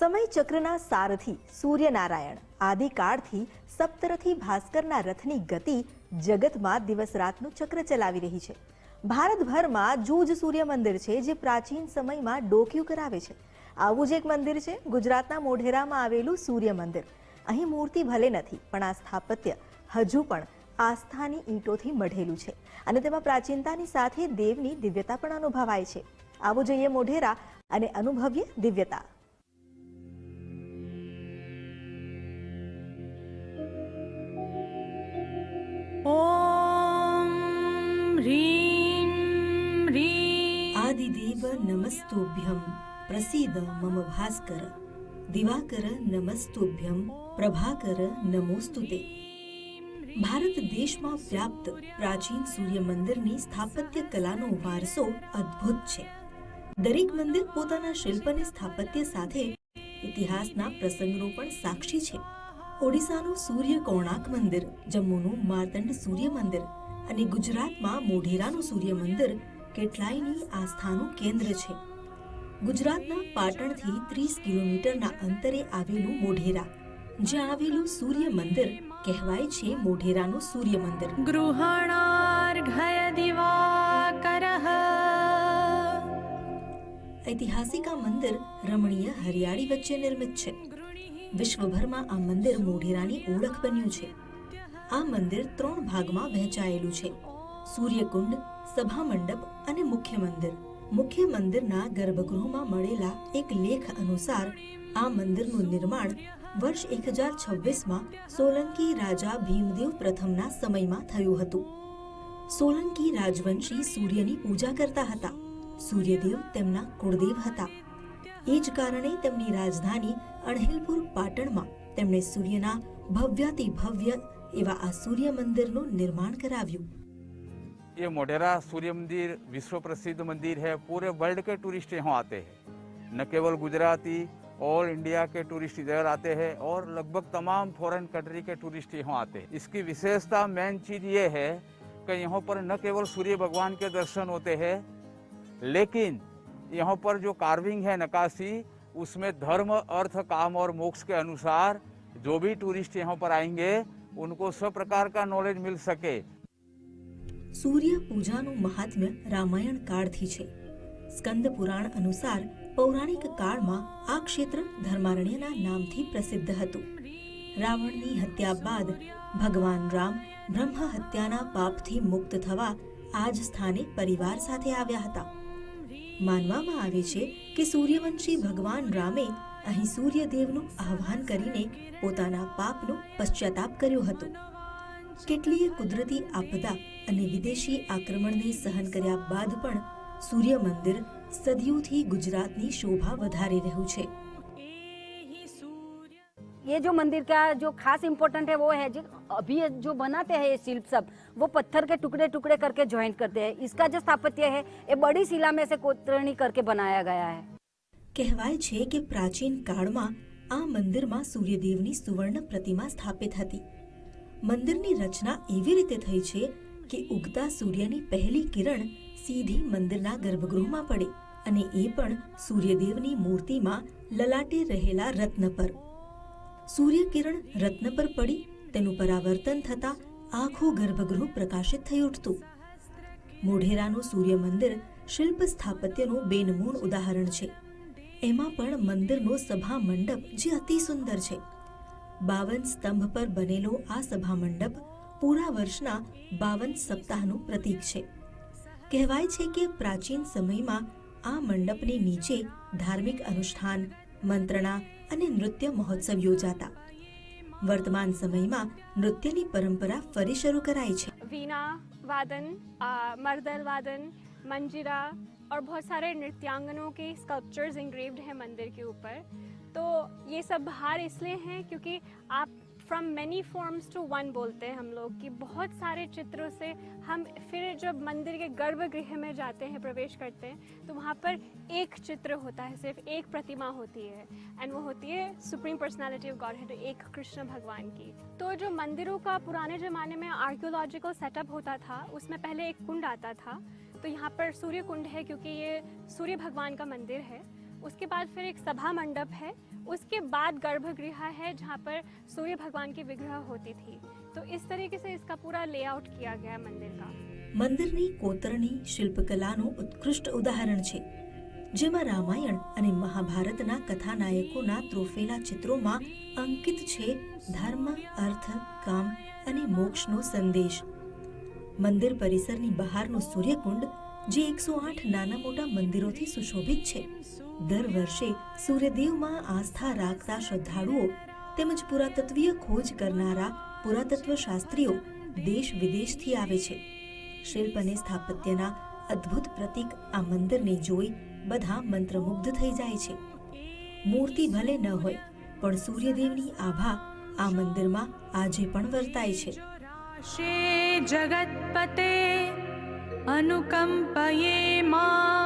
સમય ચક્રના સારથી સૂર્યનારાયણ. આદિકાળથી સપ્તરથી ભાસ્કરના રથની ગતિ જગતમાં દિવસ રાતનું ચક્ર ચલાવી રહી છે. ભારતભરમાં જૂજ સૂર્ય મંદિર છે જે પ્રાચીન સમયમાં ડોક્યું કરાવે છે. આવું જ એક મંદિર છે, ગુજરાતના મોઢેરામાં આવેલું સૂર્ય મંદિર અહીં મૂર્તિ ભલે નથી, પણ આ સ્થાપત્ય હજુ પણ આસ્થાની ઈંટોથી મઢેલું છે અને તેમાં પ્રાચીનતાની સાથે દેવની દિવ્યતા પણ અનુભવાય છે. આવો જોઈએ મોઢેરા અને અનુભવીએ દિવ્યતા. ह्रीं આદિદેવ નમસ્તુભ્યમ પ્રસીદ મમ ભાસ્કર દિવાકર નમસ્તુભ્યમ પ્રભાકર નમોસ્તુતે ભારત દેશમાં વ્યાપ્ત પ્રાચીન સૂર્ય મંદિરની સ્થાપત્ય કલાનો વારસો અદ્ભુત છે દરેક મંદિર પોતાના શિલ્પ અને સ્થાપત્ય સાથે ઇતિહાસના પ્રસંગનો પણ સાક્ષી છે ઓડિશાનું સૂર્ય કોણાર્ક મંદિર જમ્મુનું માર્તંડ સૂર્ય મંદિર અને ગુજરાતમાં મોઢેરાનું સૂર્ય મંદિર કેટલાયની આસ્થાનું કેન્દ્ર છે. ગુજરાતના પાટણથી ત્રીસ કિલોમીટરના અંતરે આવેલું મોઢેરા જ્યાં આવેલું સૂર્ય મંદિર કહેવાય છે મોઢેરાનું સૂર્ય મંદિર ઐતિહાસિક આ મંદિર રમણીય હરિયાળી વચ્ચે નિર્મિત છે. વિશ્વભરમાં આ મંદિર મોઢેરાની ઓળખ બન્યું છે. આ મંદિર ત્રણ ભાગમાં વહેંચાયેલું છે. સૂર્યકુંડ સભા મંડપ અને મુખ્ય મંદિર મુખ્ય મંદિરના ગર્ભગૃહમાં મળેલા એક લેખ અનુસાર આ મંદિરનું નિર્માણ વર્ષ એક હજાર છવ્વીસમાં સોલંકી રાજા ભીમદેવ પ્રથમના સમયમાં થયું હતું. સોલંકી રાજવંશી સૂર્યની પૂજા કરતા હતા. સૂર્યદેવ તેમના કુળદેવ હતા. એ જ કારણે તેમની રાજધાની અણહિલપુર પાટણમાં તેમણે સૂર્યના ભવ્યાતિ ભવ્ય એવા આ સૂર્ય મંદિરનું નિર્માણ કરાવ્યું. ये मोढेरा सूर्य मंदिर, विश्व प्रसिद्ध मंदिर है। पूरे वर्ल्ड के टूरिस्ट यहाँ आते हैं। न केवल गुजराती ऑल इंडिया के टूरिस्ट इधर आते हैं और लगभग तमाम फॉरेन कंट्री के टूरिस्ट यहाँ आते हैं। इसकी विशेषता मेन चीज़ ये है कि यहाँ पर न केवल सूर्य भगवान के दर्शन होते हैं, लेकिन यहाँ पर जो कार्विंग है नकाशी उसमें धर्म, अर्थ, काम और मोक्ष के अनुसार जो भी टूरिस्ट यहाँ पर आएँगे, उनको सब प्रकार का नॉलेज मिल सके। સૂર્ય પૂજાનું મહાત્મ્ય રામાયણ કાળથી છે. સ્કંદ પુરાણ અનુસાર પૌરાણિક કાળમાં આ ક્ષેત્ર ધર્મારણ્યના નામથી પ્રસિદ્ધ હતું. રાવણની હત્યા બાદ ભગવાન રામ બ્રહ્મ હત્યાના પાપથી મુક્ત થવા આ જ સ્થાને પરિવાર સાથે આવ્યા હતા. માનવામાં આવે છે કે સૂર્યવંશી ભગવાન રામે અહીં સૂર્યદેવનું આહ્વાન કરીને પોતાના પાપનો પશ્ચાતાપ કર્યો હતો. કેટલીય કુદરતી આપદા અને વિદેશી આક્રમણને સહન કર્યા બાદ પણ સૂર્ય મંદિર સદીઓથી ગુજરાતની શોભા વધારી રહ્યું છે एहि सूर्य ये जो मंदिर का जो खास इम्पोर्टेंट है वो है जो अभी ये जो बनाते हैं ये शिल्प सब वो पत्थर के टुकड़े टुकड़े करके ज्वाइंट करते हैं इसका जो स्थापत्य है ये बड़ी शिला में से कोतरणी करके बनाया गया है કહેવાય છે કે પ્રાચીન કાળમાં આ મંદિરમાં સૂર્યદેવની સુવર્ણ પ્રતિમા સ્થાપિત હતી મંદિરની રચના એવી રીતે થઈ છે કે ઉગતા સૂર્યની પહેલી કિરણ સીધી મંદિરના ગર્ભગૃહમાં પડે અને એ પણ સૂર્યદેવની મૂર્તિમાં લલાટે રહેલા રત્ન પર. સૂર્યકિરણ રત્ન પર પડી, તેનું પરાવર્તન થતા આખું ગર્ભગૃહ પ્રકાશિત થઈ ઉઠતું. મોઢેરાનું સૂર્ય મંદિર શિલ્પ સ્થાપત્યનું બેનમૂળ ઉદાહરણ છે. એમાં પણ મંદિરનો સભા મંડપ જે અતિ સુંદર છે. બાવન સ્તંભ પર બનેલો આ સભા મંડપ પૂરા વર્ષના બાવન સપ્તાહનું પ્રતીક છે. કહેવાય છે કે પ્રાચીન સમયમાં આ મંડપની નીચે ધાર્મિક અનુષ્ઠાન, મંત્રણા અને નૃત્ય મહોત્સવ યોજાતા. વર્તમાન સમયમાં નૃત્યની પરંપરા ફરી શરૂ કરાઈ છે. વીના વાદન મર્દલ વાદન, મંજીરા और बहुत सारे नृत्यांगनों के स्कल्पचर्स इंग्रेव्ड हैं मंदिर के ऊपर। तो ये सब बाहर इसलिए हैं क्योंकि आप from many forms to one बोलते हैं हम लोग कि बहुत सारे चित्रों से हम फिर जब मंदिर के गर्भगृह में जाते हैं, प्रवेश करते हैं तो वहाँ पर एक चित्र होता है, सिर्फ़ एक प्रतिमा होती है। एंड वो होती है supreme personality of godhead एक कृष्ण भगवान की। तो जो मंदिरों का पुराने ज़माने में आर्कियोलॉजिकल सेटअप होता था, उसमें पहले एक कुंड आता था। तो यहाँ पर सूर्य कुंड है क्योंकि ये सूर्य भगवान का मंदिर है उसके बाद फिर एक सभा मंडप है उसके बाद गर्भगृह है जहाँ पर सूर्य भगवान की विग्रह होती थी तो इस तरीके से इसका पूरा लेआउट किया गया है मंदिर का મંદિરની કોતરણી શિલ્પકલાનું ઉત્કૃષ્ટ ઉદાહરણ છે જેમાં રામાયણ અને મહાભારતના કથાનાયકોના ત્રોફેલા ચિત્રોમાં અંકિત છે ધર્મ અર્થ કામ અને મોક્ષનો સંદેશ મંદિર પરિસરની બહારનો સૂર્યકુંડ, જે એકસો આઠ નાના મોટા મંદિરોથી સુશોભિત છે. દર વર્ષે સૂર્યદેવમાં આસ્થા રાખતા શ્રદ્ધાળુઓ તેમજ પુરાતત્વીય ખોજ કરનારા પુરાતત્વ શાસ્ત્રીઓ દેશ વિદેશથી આવે છે. શિલ્પ અને સ્થાપત્યના અદ્ભુત પ્રતીક આ મંદિરને જોઈ બધા મંત્રમુગ્ધ થઈ જાય છે. મૂર્તિ ભલે ન હોય, પણ સૂર્યદેવની આભા આ મંદિરમાં આજે પણ વર્તાય છે. जगत्पते अनुकम्पये माम्